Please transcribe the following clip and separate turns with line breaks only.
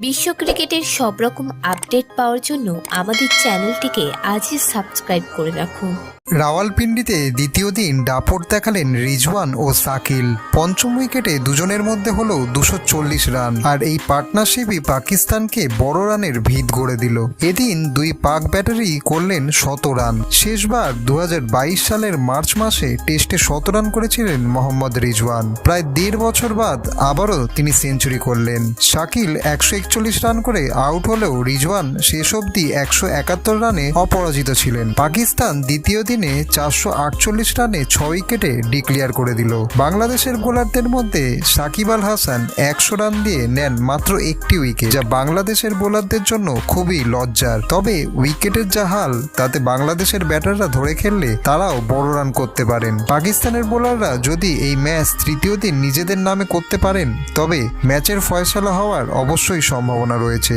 বিশ্ব ক্রিকেটের সব রকম আপডেট পাওয়ার জন্য আমাদের চ্যানেলটিকে আজই সাবস্ক্রাইব করে রাখুন।
রাওয়ালপিন্ডিতে দ্বিতীয় দিন দাপট দেখালেন রিজওয়ান ও সাকিল। পঞ্চম উইকেটে দুজনের মধ্যে হলো দুশো চল্লিশ রান। আর এই পার্টনারশিপই পাকিস্তানকে বড় রানের ভিত গড়ে দিল। এদিন দুই পাক ব্যাটারি করলেন শত রান। শেষবার দু হাজার বাইশ সালের মার্চ মাসে টেস্টে শত রান করেছিলেন মোহাম্মদ রিজওয়ান। প্রায় দেড় বছর বাদ আবারও তিনি সেঞ্চুরি করলেন। শাকিল একশো একচল্লিশ রান করে আউট হলেও রিজওয়ান শেষ অবধি একশো একাত্তর রানে অপরাজিত ছিলেন। পাকিস্তান দ্বিতীয় দিনে চারশো আটচল্লিশ রানে ছয় উইকেটে ডিক্লিয়ার করে দিল। বাংলাদেশের বোলারদের মধ্যে সাকিব আল হাসান একশো রান দিয়ে নেন মাত্র একটি উইকেট, যা বাংলাদেশের বোলারদের জন্য খুবই লজ্জার। তবে উইকেটের যা হাল, তাতে বাংলাদেশের ব্যাটাররা ধরে খেললে তারাও বড় রান করতে পারেন। পাকিস্তানের বোলাররা যদি এই ম্যাচ তৃতীয় দিন নিজেদের নামে করতে পারেন, তবে ম্যাচের ফয়সলা হওয়ার অবশ্যই সম্ভাবনা রয়েছে।